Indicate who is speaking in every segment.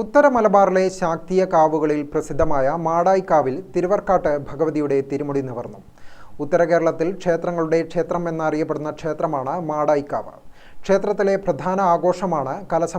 Speaker 1: ഉത്തര മലബാറിലെ ശാക്തീയ കാവുകളിൽ പ്രസിദ്ധമായ മാടായിക്കാവിൽ തിരുവർക്കാട്ട് ഭഗവതിയുടെ തിരുമുടി നിവർന്നു. ഉത്തര കേരളത്തിൽ ക്ഷേത്രങ്ങളുടെ ക്ഷേത്രം എന്നറിയപ്പെടുന്ന ക്ഷേത്രമാണ് മാടായിക്കാവ്. ക്ഷേത്രത്തിലെ പ്രധാന ആഘോഷമാണ് കലശ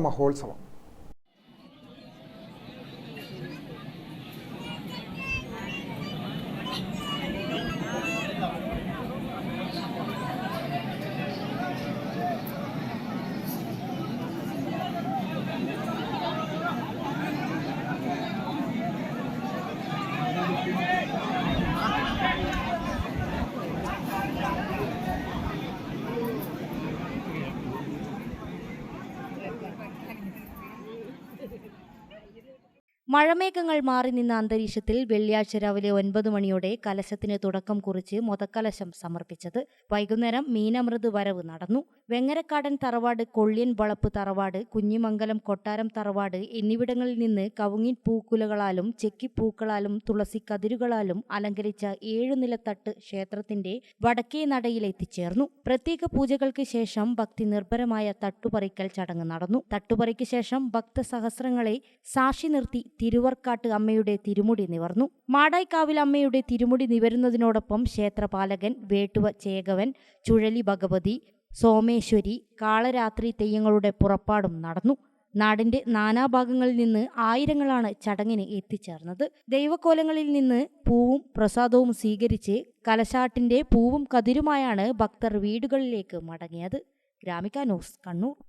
Speaker 2: മഴമേഘങ്ങൾ മാറി നിന്ന അന്തരീക്ഷത്തിൽ വെള്ളിയാഴ്ച രാവിലെ ഒൻപത് മണിയോടെ കലശത്തിന് തുടക്കം കുറിച്ച് മൊതക്കലശം സമർപ്പിച്ചത്. വൈകുന്നേരം മീനമൃത് വരവ് നടന്നു. വെങ്ങരക്കാടൻ തറവാട് കൊള്ളിയൻ വളപ്പ് തറവാട് കുഞ്ഞിമംഗലം കൊട്ടാരം തറവാട് എന്നിവിടങ്ങളിൽ നിന്ന് കവുങ്ങിൻ പൂക്കുലകളാലും ചെക്കിപ്പൂക്കളാലും തുളസി കതിരുകളാലും അലങ്കരിച്ച ഏഴു നിലത്തട്ട് ക്ഷേത്രത്തിന്റെ വടക്കേ നടയിൽ എത്തിച്ചേർന്നു. പ്രത്യേക പൂജകൾക്ക് ശേഷം ഭക്തി നിർഭരമായ തട്ടുപറിക്കൽ ചടങ്ങ് നടന്നു. തട്ടുപറിക്ക് ശേഷം ഭക്തസഹസ്രങ്ങളെ സാക്ഷി നിർത്തി തിരുവർക്കാട്ട് അമ്മയുടെ തിരുമുടി നിവർന്നു. മാടായിക്കാവിൽ അമ്മയുടെ തിരുമുടി നിവരുന്നതിനോടൊപ്പം ക്ഷേത്രപാലകൻ വേട്ടുവ ചേകവൻ ചുഴലി ഭഗവതി സോമേശ്വരി കാളരാത്രി തെയ്യങ്ങളുടെ പുറപ്പാടും നടന്നു. നാടിന്റെ നാനാഭാഗങ്ങളിൽ നിന്ന് ആയിരങ്ങളാണ് ചടങ്ങിന് എത്തിച്ചേർന്നത്. ദൈവക്കോലങ്ങളിൽ നിന്ന് പൂവും പ്രസാദവും സ്വീകരിച്ച് കലശാട്ടിന്റെ പൂവും കതിരുമായാണ് ഭക്തർ വീടുകളിലേക്ക് മടങ്ങിയത്. Gramika news Kannur.